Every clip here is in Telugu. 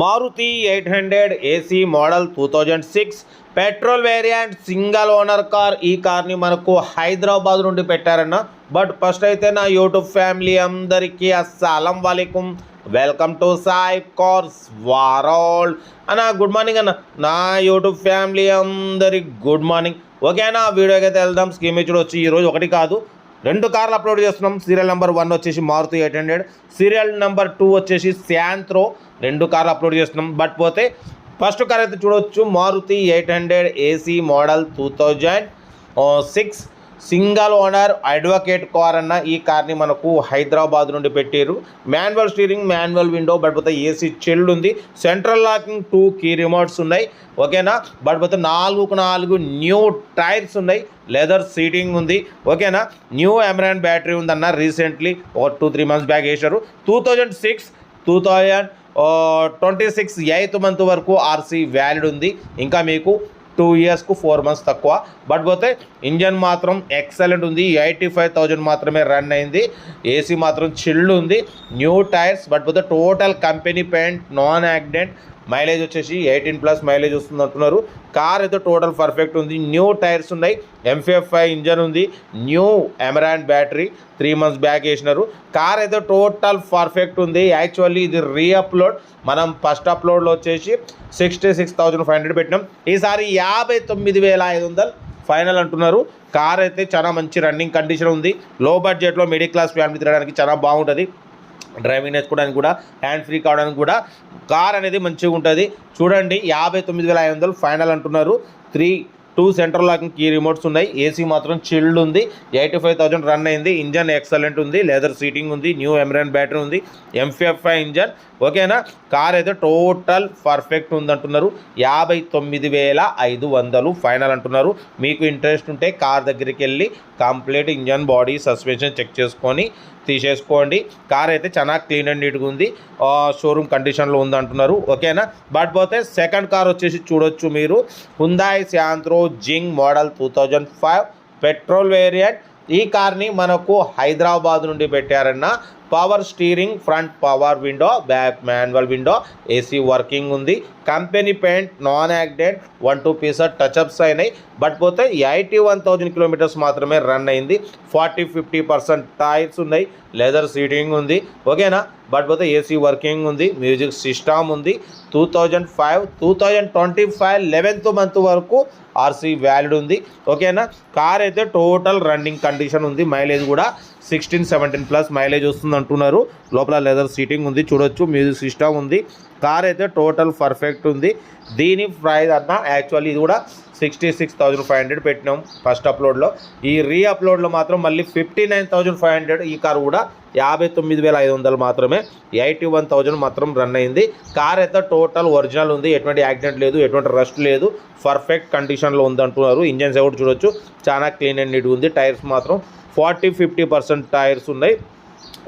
Maruti eight hundred AC model two thousand six petrol variant single owner car. ఈ కార్ని మనకు హైదరాబాద్ నుండి పెట్టారన్న. బట్ ఫస్ట్ అయితే నా యూట్యూబ్ ఫ్యామిలీ అందరికీ అస్సలం వాలేకుమ్ వెల్కమ్ టు సాయి కార్స్ వారోల్. అన్న గుడ్ మార్నింగ్ అన్న. నా యూట్యూబ్ ఫ్యామిలీ అందరికి గుడ్ మార్నింగ్. ఓకే అన్న వీడియోకి అయితే వెళ్దాం స్కీమ్ ఇచ్చుడు వచ్చి ఈరోజు ఒకటి కాదు. రెండు కార్లు అప్లోడ్ చేస్తున్నాం. సీరియల్ నెంబర్ వన్ వచ్చేసి Maruti eight hundred. Serial number two వచ్చేసి శాంత్రో. రెండు కార్లు అప్లోడ్ చేస్తున్నాం. బట్ పోతే ఫస్ట్ కార్ అయితే చూడవచ్చు Maruti eight hundred AC model two thousand six. Single owner advocate car అన్న ఈ కార్ని మనకు హైదరాబాద్ నుండి పెట్టారు మాన్యువల్ స్టీరింగ్ మాన్యువల్ విండో బట్పోతే ఏసీ చెల్డ్ ఉంది. Central locking two key remotes ఉన్నాయి. ఓకేనా? బట్ నాలుగుకు నాలుగు న్యూ టైర్స్ ఉన్నాయి. లెదర్ సీటింగ్ ఉంది. ఓకేనా? న్యూ ఎమరాన్ బ్యాటరీ ఉందన్న రీసెంట్లీ ఒక టూ త్రీ మంత్స్ బ్యాక్ వేశారు. Two thousand six two thousand twenty six eighth month వరకు ఆర్సీ వ్యాలిడ్ ఉంది. ఇంకా మీకు టూ ఇయర్స్కు ఫోర్ మంత్స్ తక్కువ. బట్ పోతే ఇంజన్ మాత్రం ఎక్సలెంట్ ఉంది. ఎయిటీ ఫైవ్ థౌజండ్ మాత్రమే రన్ అయింది. ఏసీ మాత్రం చిల్డ్ ఉంది. న్యూ టైర్స్ బట్ పోతే total company paint non accident mileage వచ్చేసి ఎయిటీన్ ప్లస్ మైలేజ్ వస్తుంది అంటున్నారు. కార్ అయితే టోటల్ పర్ఫెక్ట్ ఉంది. న్యూ టైర్స్ ఉన్నాయి. ఎంఫీఎఫ్ఐ ఇంజన్ ఉంది. New Amaron battery three months back వేసినారు. కార్ అయితే టోటల్ పర్ఫెక్ట్ ఉంది. యాక్చువల్లీ ఇది రీ అప్లోడ్ మనం ఫస్ట్ అప్లోడ్లో వచ్చేసి sixty six thousand five hundred పెట్టినాం. ఈసారి యాభై తొమ్మిది వేల ఐదు వందలు ఫైనల్ అంటున్నారు. కార్ అయితే చాలా మంచి రన్నింగ్ కండిషన్ ఉంది. లో బడ్జెట్లో మిడిల్ క్లాస్ ఫ్యామిలీ తిరగడానికి చాలా బాగుంటుంది. డ్రైవింగ్ నేర్చుకోవడానికి కూడా హ్యాండ్ ఫ్రీ కావడానికి కూడా కార్ అనేది మంచిగా ఉంటుంది. చూడండి యాభై తొమ్మిది వేల ఐదు వందలు ఫైనల్ అంటున్నారు. Three two central locking key remotes ఉన్నాయి. ఏసీ మాత్రం చిల్డ్ ఉంది. ఎయిటీ ఫైవ్ థౌసండ్ రన్ అయింది. ఇంజన్ ఎక్సలెంట్ ఉంది. లెదర్ సీటింగ్ ఉంది. న్యూ ఎమరాన్ బ్యాటరీ ఉంది. MPFI engine. ఓకేనా? కార్ అయితే టోటల్ పర్ఫెక్ట్ ఉందంటున్నారు. యాభై తొమ్మిది వేల ఐదు వందలు ఫైనల్ అంటున్నారు. మీకు ఇంట్రెస్ట్ ఉంటే కార్ దగ్గరికి వెళ్ళి complete engine body suspension check చేసుకొని తీసేసుకోండి. కార్ అయితే చాలా క్లీన్ అండ్ నీట్గా ఉంది. షోరూమ్ కండిషన్లో ఉంది అంటున్నారు. ఓకేనా? బట్ పోతే సెకండ్ కార్ వచ్చేసి చూడొచ్చు మీరు. Hyundai Santro Xing model two thousand five petrol variant ఈ కార్ని మనకు హైదరాబాద్ నుండి పెట్టారన్న power steering front power window back manual window AC working ఉంది. Company paint non accident one two pieces touch ups అయినాయి. బట్ పోతే ఎయిటీ వన్ థౌజండ్ కిలోమీటర్స్ మాత్రమే రన్ అయింది. ఫార్టీ ఫిఫ్టీ పర్సెంట్ టైర్స్ ఉన్నాయి. లెదర్ సీటింగ్ ఉంది. ఓకేనా బట్ పోతే ఏసీ వర్కింగ్ ఉంది. మ్యూజిక్ సిస్టమ్ ఉంది. Two thousand five two thousand twenty five eleventh month వరకు ఆర్సీ వ్యాలిడ్ ఉంది. ఓకేనా కార్ అయితే టోటల్ రన్నింగ్ కండిషన్ ఉంది. మైలేజ్ కూడా సిక్స్టీన్ సెవెంటీన్ ప్లస్ మైలేజ్ వస్తుంది అంటున్నారు. లోపల లెదర్ సీటింగ్ ఉంది చూడొచ్చు. మ్యూజిక్ సిస్టమ్ ఉంది. కార్ అయితే టోటల్ పర్ఫెక్ట్ ఉంది. దీని ప్రైస్ అన్న యాక్చువల్లీ ఇది కూడా sixty six thousand five hundred పెట్టినాం ఫస్ట్ అప్లోడ్లో. ఈ రీ అప్లోడ్లో మాత్రం మళ్ళీ fifty nine thousand five hundred ఈ కార్ కూడా యాభై తొమ్మిది వేల ఐదు వందలు మాత్రమే ఎయిటీ వన్ థౌజండ్ మాత్రం రన్ అయింది. కార్ అయితే టోటల్ ఒరిజినల్ ఉంది ఎటువంటి యాక్సిడెంట్ లేదు ఎటువంటి రస్ట్ లేదు పర్ఫెక్ట్ కండిషన్లో ఉంది అంటున్నారు ఇంజన్స్ ఎవరు చూడొచ్చు చాలా క్లీన్ అండ్ నీట్ ఉంది. టైర్స్ మాత్రం ఫార్టీ ఫిఫ్టీ పర్సెంట్ టైర్స్ ఉన్నాయి.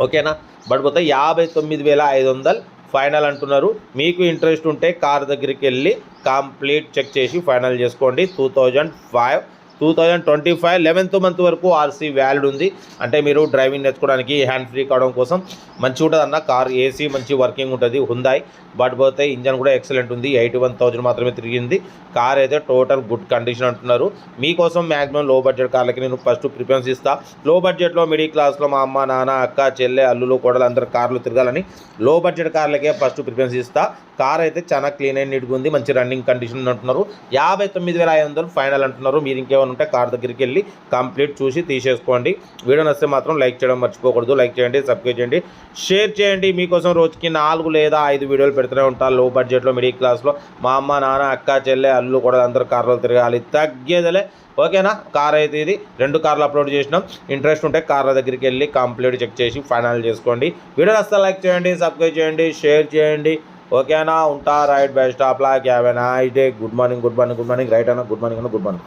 ఓకేనా? బట్ పోతే యాభై తొమ్మిది వేల ఐదు వందలు ఫైనల్ అంటున్నారు. మీకు ఇంట్రెస్ట్ ఉంటే కార్ దగ్గరికి వెళ్ళి కంప్లీట్ చెక్ చేసి ఫైనల్ చేసుకోండి. Two thousand five two thousand twenty five eleventh month వరకు ఆర్సీ వ్యాలిడ్ ఉంది. అంటే మీరు డ్రైవింగ్ నేర్చుకోవడానికి హ్యాండ్ ఫ్రీ కావడం కోసం మంచి ఉంటుంది అన్న కార్ ఏసీ మంచి వర్కింగ్ ఉంటుంది హుందాయ్ బట్ పోతే ఇంజన్ కూడా ఎక్సలెంట్ ఉంది. ఎయిటీ వన్ థౌజండ్ మాత్రమే తిరిగింది. కార్ అయితే టోటల్ గుడ్ కండిషన్ అంటున్నారు. మీకోసం మ్యాక్సిమం లో బడ్జెట్ కార్లకి నేను ఫస్ట్ ప్రిఫరెన్స్ ఇస్తా. లో బడ్జెట్లో మిడిల్ క్లాస్లో మా అమ్మ నాన్న అక్క చెల్లె అల్లులు కోడలు అందరు కార్లు తిరగాలని లో బడ్జెట్ కార్లకే ఫస్ట్ ప్రిఫరెన్స్ ఇస్తా. కార్ అయితే చాలా క్లీన్ అండ్ నీట్గా ఉంది. మంచి రన్నింగ్ కండిషన్ అంటున్నారు. యాభై తొమ్మిది వేల ఐదు వందలు ఫైనల్ అంటున్నారు. మీరు ఇంకేమైనా ఉంటే కార్ దగ్గరికి వెళ్ళి కంప్లీట్ చూసి తీసేసుకోండి. వీడియో నచ్చితే మాత్రం లైక్ చేయడం మర్చిపోకూడదు. లైక్ చేయండి సబ్స్క్రైబ్ చేయండి షేర్ చేయండి. మీకోసం రోజుకి నాలుగు లేదా ఐదు వీడియోలు పెడుతూనే ఉంటారు లో బడ్జెట్లో మిడిల్ క్లాస్లో మా అమ్మ నాన్న అక్క చెల్లె అల్లు కూడా అందరూ కార్లో తిరగాలి. తగ్గేదలే. ఓకేనా? కార్ అయితే ఇది. రెండు కార్లు అప్లోడ్ చేసినాం. ఇంట్రెస్ట్ ఉంటే కార్ల దగ్గరికి వెళ్ళి కంప్లీట్ చెక్ చేసి ఫైనల్ చేసుకోండి. వీడియో నచ్చితే లైక్ చేయండి సబ్స్క్రైబ్ చేయండి షేర్ చేయండి. ఓకేనా? ఉంటా right best of luck. Have a nice day. Good morning good morning good morning. Right అన్న గుడ్ మార్నింగ్ అన్న గుడ్ మార్నింగ్.